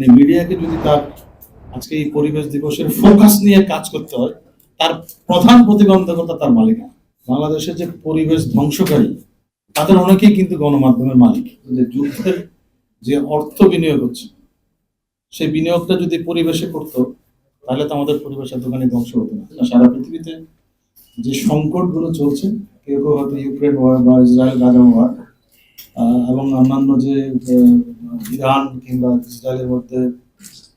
মানে মিডিয়াকে যদি তার আজকে এই পরিবেশ দিবসের ফোকাস নিয়ে কাজ করতে হয়, তার প্রধান প্রতিবন্ধকতা তার মালিকানা। বাংলাদেশের যে পরিবেশ ধ্বংসকারী, তাদের অনেকেই কিন্তু গণমাধ্যমের মালিক। যে যুদ্ধের যে অর্থ বিনিয়োগ হচ্ছে, সেই বিনিয়োগটা যদি পরিবেশে করতো, তাহলে তো আমাদের পরিবেশ এতখানি ধ্বংস হতো না। সারা পৃথিবীতে যে সংকটগুলো চলছে, কেউ কেউ হয়তো ইউক্রেন ওয়ার বা ইসরায়েল গাজা ওয়ার এবং অন্যান্য যে ইরান কিংবা ইসরায়েলের মধ্যে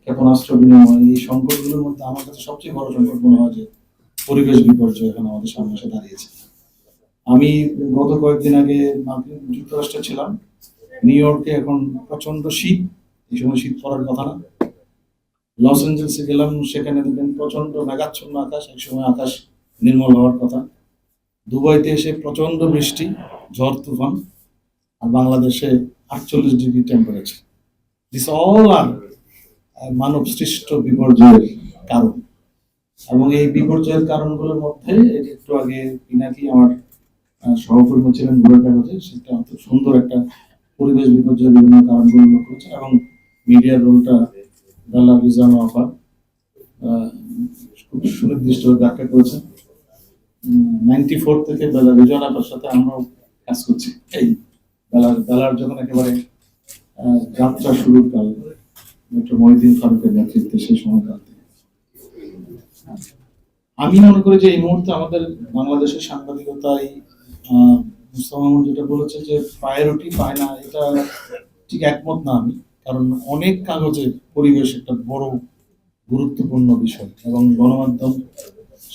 ক্ষেপণাস্ত্র বিনিময়, এই সংকটগুলোর মধ্যে আমার কাছে সবচেয়ে বড় সংকট মনে হয় যে, পরিবেশ বিপর্যয় এখন আমাদের সামনে এসে দাঁড়িয়েছে। আমি গত কয়েকদিন আগে মার্কিন যুক্তরাষ্ট্রে ছিলাম। নিউ ইয়র্কে এখন প্রচণ্ড শীত, এই সময় শীত পড়ার কথা না। লস এঞ্জেলসে গেলাম, সেখানে দেখবেন প্রচণ্ড মেঘাচ্ছন্ন আকাশ, এক সময় আকাশ নির্মল হওয়ার কথা। দুবাইতে এসে প্রচণ্ড বৃষ্টি, ঝড়, তুফান। আর বাংলাদেশে আটচল্লিশ ডিগ্রি টেম্পারেচার দিস অল আর মানব সৃষ্ট বিপর্যয়ের কারণ। এবং এই বিপর্যয়ের কারণগুলোর মধ্যে একটু আগে পিনাকি আমার সহকর্মী ছিলেন ভোরের কাগজে সেটা অত সুন্দর একটা পরিবেশ বিপর্যয়ের বিভিন্ন কারণগুলো উল্লেখ করেছেন এবং মিডিয়ার রোলটা বেলা রিজানো অফার খুব সুনির্দিষ্টভাবে ব্যাখ্যা করেছেন। নাইনটি ফোর থেকে বেলা রিজন আপার সাথে আমরাও কাজ করছি। এই বেলার বেলার যখন একেবারে যাত্রা শুরুর কাল ডক্টর মহিদিন ফারুকের নেতৃত্বে সেই সময়কাল আমি মনে করি যে এই মুহূর্তে আমাদের বাংলাদেশের সাংবাদিকতায় মুস্তফা যেটা বলেছে যে প্রায়োরিটি পায় না, এটা ঠিক একমত না আমি। কারণ অনেক কাগজে পরিবেশ একটা বড় গুরুত্বপূর্ণ বিষয় এবং গণমাধ্যম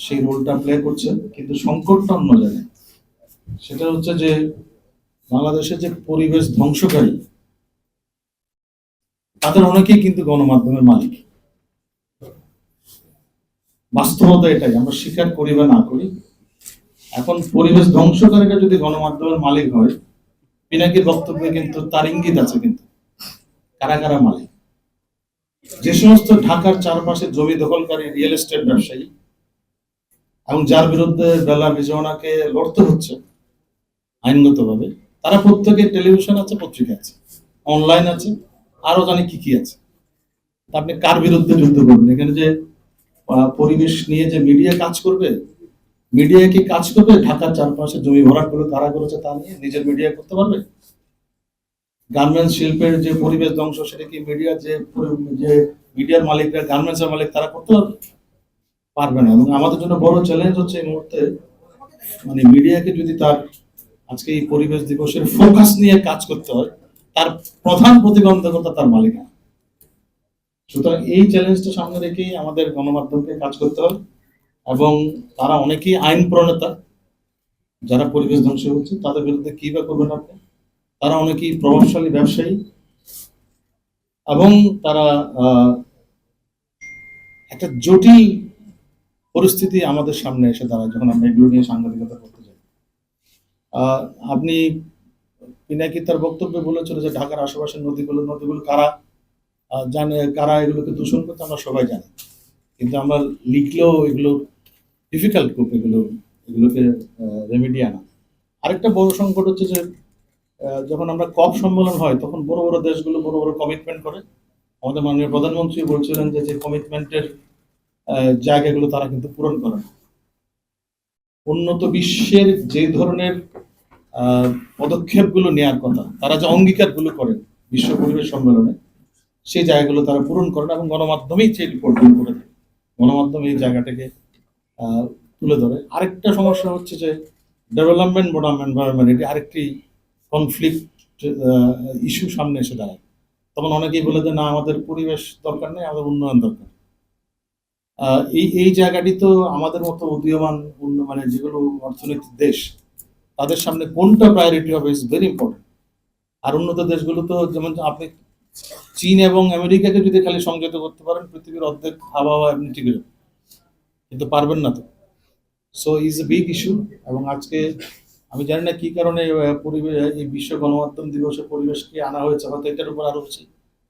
সেই রোলটা প্লে করছে, কিন্তু সংকটটা অন্য জায়গায়। সেটা হচ্ছে যে বাংলাদেশের যে পরিবেশ ধ্বংসকারী, তাদের অনেকেই কিন্তু গণমাধ্যমের মালিক। বাস্তবতা এটাই, আমরা স্বীকার করি বা না করি। এখন পরিবেশ ধ্বংসকারীরা যদি গণমাধ্যমের মালিক হয়, পিনাকির বক্তব্যে কিন্তু তার ইঙ্গিত আছে কিন্তু, কারা কারা মালিক? যে সমস্ত ঢাকার চারপাশে জমি দখলকারী রিয়েল এস্টেট ব্যবসায়ী এবং যার বিরুদ্ধে বেলা বিজয়নাকে লড়তে হচ্ছে, আইনগতভাবে তারা প্রত্যেকে টেলিভিশন আছে, পত্রিকা আছে অনলাইন আছে, আরও জানি কি কি আছে। আপনি কার বিরুদ্ধে যুদ্ধ করবেন? এখানে যে পরিবেশ নিয়ে যে মিডিয়া কাজ করবে মিডিয়া কি কাজ করবে? ঢাকার চারপাশে জমি ভরাটগুলো কারা করেছে তা নিয়ে নিজের মিডিয়া করতে পারবে? গার্মেন্টস শিল্পের যে পরিবেশ ধ্বংস, সেটা কি মিডিয়া যে যে মিডিয়ার মালিকরা গার্মেন্টস এর মালিক তারা করতে পারবে? পারবে না। এবং আমাদের জন্য বড় চ্যালেঞ্জ হচ্ছে এই মুহূর্তে মানে মিডিয়াকে যদি তার আজকে এই পরিবেশ দিবসের ফোকাস নিয়ে কাজ করতে হয়। তার প্রধান প্রতিবন্ধকতা তার মালিকা সুতরাং এই চ্যালেঞ্জটা সামনে রেখেই আমাদের গণমাধ্যমকে কাজ করতে হয় এবং তারা অনেকেই আইন প্রণেতা। যারা পরিবেশ ধ্বংস হচ্ছে তাদের বিরুদ্ধে কি বা করবেন আপনি? তারা অনেকেই প্রভাবশালী ব্যবসায়ী এবং তারা একটা জটিল পরিস্থিতি আমাদের সামনে এসে দাঁড়ায় যখন আমরা এগুলো নিয়ে সাংবাদিকতা করতে আপনি পিনাকি তার বক্তব্যে বলেছিল যে ঢাকার আশেপাশের নদীগুলো নদীগুলো কারা? জানে কারা এগুলোকে দূষণ করতে? আমরা সবাই জানি। কিন্তু আমরা লিখলেও এগুলো ডিফিকাল্ট খুব এগুলো, এগুলোকে রেমেডি আনা। আরেকটা বড় সংকট হচ্ছে যে যখন আমরা কপ সম্মেলন হয়, তখন বড় বড় দেশগুলো বড় বড় কমিটমেন্ট করে। আমাদের মাননীয় প্রধানমন্ত্রী বলছিলেন যে যে কমিটমেন্টের জায়গাগুলো তারা কিন্তু পূরণ করে উন্নত বিশ্বের যে ধরনের পদক্ষেপগুলো নেওয়ার কথা। তারা যে অঙ্গীকারগুলো করেন বিশ্ব পরিবেশ সম্মেলনে, সেই জায়গাগুলো তারা পূরণ করে না এবং গণমাধ্যমেই সেই রিপোর্টগুলো করে দেয় গণমাধ্যম এই জায়গাটাকে তুলে ধরে। আরেকটা সমস্যা হচ্ছে যে ডেভেলপমেন্ট বনাম এনভায়রনমেন্ট এটি আরেকটি কনফ্লিক্ট ইস্যু সামনে এসে দাঁড়ায়। তখন অনেকেই বলে যে, না, আমাদের পরিবেশ দরকার নেই, আমাদের উন্নয়ন দরকার এই এই জায়গাটি তো আমাদের মতো উদীয়মান মানে যেগুলো অর্থনৈতিক দেশ তাদের সামনে কোনটা প্রায়োরিটি হবে ইজ ভেরি ইম্পর্টেন্ট আর উন্নত দেশগুলো তো যেমন আপনি চীন এবং আমেরিকাকে যদি খালি সংযত করতে পারেন, পৃথিবীর অর্ধেক আবহাওয়া এমনি ঠিক হয়ে কিন্তু পারবেন না তো। So is a big issue এবং আজকে আমি জানি না কি কারণে পরিবেশ এই বিশ্ব গণমাধ্যম দিবসে পরিবেশকে আনা হয়েছে, হয়তো এটার উপর আরও বেশি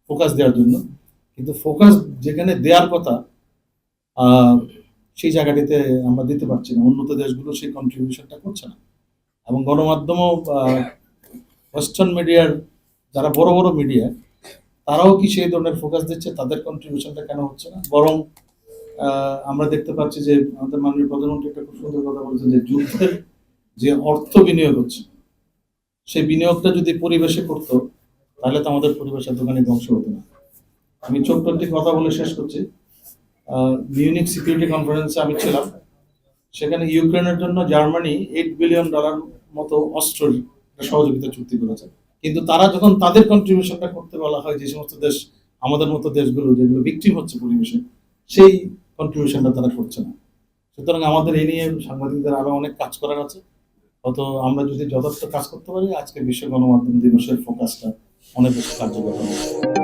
ফোকাস দেওয়ার জন্য। কিন্তু ফোকাস যেখানে দেওয়ার কথা সেই জায়গাটিতে আমরা দিতে পারছি না। উন্নত দেশগুলো সেই কন্ট্রিবিউশনটা করছে না। এবং গণমাধ্যমও ওয়েস্টার্ন মিডিয়ার যারা বড় বড় মিডিয়া তারাও কি সেই ধরনের ফোকাস দিচ্ছে? তাদের কন্ট্রিবিউশনটা কেন হচ্ছে না? বরং আমরা দেখতে পাচ্ছি যে আমাদের মাননীয় প্রধানমন্ত্রী একটা খুব সুন্দর কথা বলেছেন যে যুদ্ধের যে অর্থ বিনিয়োগ হচ্ছে, সেই বিনিয়োগটা যদি পরিবেশে করতো, তাহলে তো আমাদের পরিবেশের এতখানি ধ্বংস হতো না। আমি ছোট্ট একটি কথা বলে শেষ করছি। মিউনিক সিকিউরিটি কনফারেন্সে আমি ছিলাম। সেখানে ইউক্রেনের জন্য জার্মানি এইট বিলিয়ন ডলার মতো অস্ত্রের সহযোগিতা চুক্তি করেছে। কিন্তু তারা যখন তাদের কন্ট্রিবিউশনটা করতে বলা হয়, যে সমস্ত দেশ, আমাদের মতো দেশগুলো যেগুলো বিক্রি হচ্ছে পরিবেশে, সেই কন্ট্রিবিউশনটা তারা করছে না। সুতরাং আমাদের এই নিয়ে সাংবাদিকদের আরও অনেক কাজ করার আছে। অত আমরা যদি যথার্থ কাজ করতে পারি, আজকে বিশ্ব গণমাধ্যম দিবসের ফোকাসটা অনেক বেশি কার্যকর হবে।